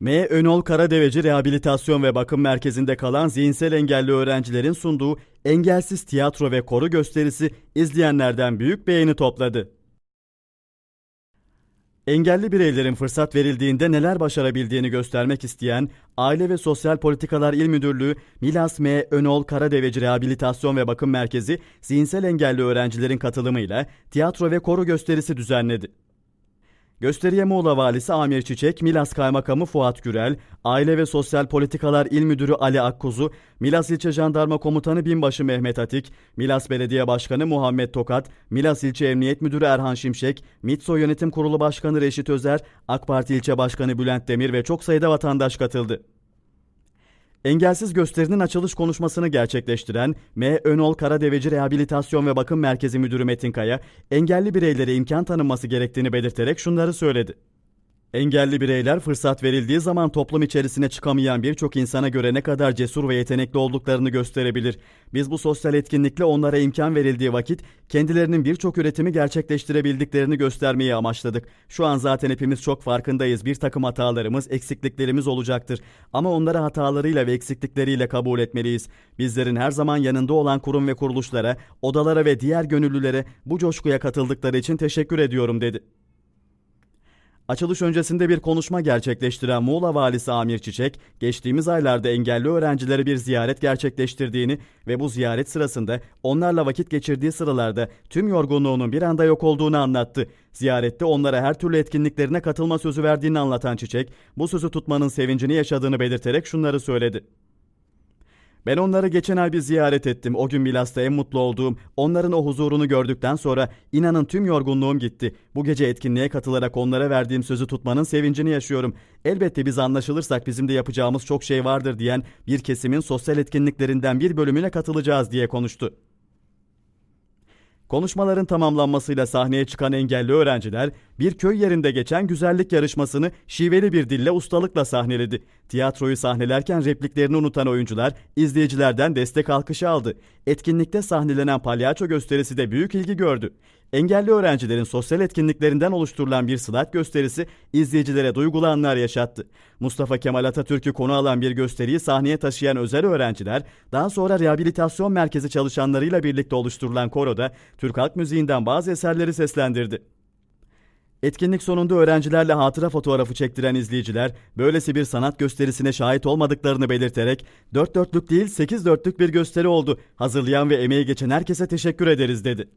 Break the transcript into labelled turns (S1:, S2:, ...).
S1: M. Önol Karadeveci Rehabilitasyon ve Bakım Merkezi'nde kalan zihinsel engelli öğrencilerin sunduğu engelsiz tiyatro ve koru gösterisi izleyenlerden büyük beğeni topladı. Engelli bireylerin fırsat verildiğinde neler başarabildiğini göstermek isteyen Aile ve Sosyal Politikalar İl Müdürlüğü Milas M. Önol Karadeveci Rehabilitasyon ve Bakım Merkezi zihinsel engelli öğrencilerin katılımıyla tiyatro ve koru gösterisi düzenledi. Gösteriye Muğla Valisi Amir Çiçek, Milas Kaymakamı Fuat Gürel, Aile ve Sosyal Politikalar İl Müdürü Ali Akkuzu, Milas İlçe Jandarma Komutanı Binbaşı Mehmet Atik, Milas Belediye Başkanı Muhammed Tokat, Milas İlçe Emniyet Müdürü Erhan Şimşek, MİTSO Yönetim Kurulu Başkanı Reşit Özer, AK Parti İlçe Başkanı Bülent Demir ve çok sayıda vatandaş katıldı. Engelsiz gösterinin açılış konuşmasını gerçekleştiren M. Önol Karadeveci Rehabilitasyon ve Bakım Merkezi Müdürü Metin Kaya, engelli bireylere imkan tanınması gerektiğini belirterek şunları söyledi. Engelli bireyler fırsat verildiği zaman toplum içerisine çıkamayan birçok insana göre ne kadar cesur ve yetenekli olduklarını gösterebilir. Biz bu sosyal etkinlikle onlara imkan verildiği vakit kendilerinin birçok üretimi gerçekleştirebildiklerini göstermeyi amaçladık. Şu an zaten hepimiz çok farkındayız. Bir takım hatalarımız, eksikliklerimiz olacaktır. Ama onları hatalarıyla ve eksiklikleriyle kabul etmeliyiz. Bizlerin her zaman yanında olan kurum ve kuruluşlara, odalara ve diğer gönüllülere bu coşkuya katıldıkları için teşekkür ediyorum dedi. Açılış öncesinde bir konuşma gerçekleştiren Muğla Valisi Amir Çiçek, geçtiğimiz aylarda engelli öğrencilere bir ziyaret gerçekleştirdiğini ve bu ziyaret sırasında onlarla vakit geçirdiği sıralarda tüm yorgunluğunun bir anda yok olduğunu anlattı. Ziyarette onlara her türlü etkinliklerine katılma sözü verdiğini anlatan Çiçek, bu sözü tutmanın sevincini yaşadığını belirterek şunları söyledi. Ben onları geçen ay bir ziyaret ettim. O gün Milas'ta en mutlu olduğum, onların o huzurunu gördükten sonra inanın tüm yorgunluğum gitti. Bu gece etkinliğe katılarak onlara verdiğim sözü tutmanın sevincini yaşıyorum. Elbette biz anlaşılırsak bizim de yapacağımız çok şey vardır diyen bir kesimin sosyal etkinliklerinden bir bölümüne katılacağız diye konuştu. Konuşmaların tamamlanmasıyla sahneye çıkan engelli öğrenciler bir köy yerinde geçen güzellik yarışmasını şiveli bir dille ustalıkla sahneledi. Tiyatroyu sahnelerken repliklerini unutan oyuncular izleyicilerden destek alkışı aldı. Etkinlikte sahnelenen palyaço gösterisi de büyük ilgi gördü. Engelli öğrencilerin sosyal etkinliklerinden oluşturulan bir slide gösterisi izleyicilere duygulu anlar yaşattı. Mustafa Kemal Atatürk'ü konu alan bir gösteriyi sahneye taşıyan özel öğrenciler, daha sonra rehabilitasyon merkezi çalışanlarıyla birlikte oluşturulan koroda Türk halk müziğinden bazı eserleri seslendirdi. Etkinlik sonunda öğrencilerle hatıra fotoğrafı çektiren izleyiciler, böylesi bir sanat gösterisine şahit olmadıklarını belirterek, dört dörtlük değil sekiz dörtlük bir gösteri oldu. Hazırlayan ve emeği geçen herkese teşekkür ederiz dedi.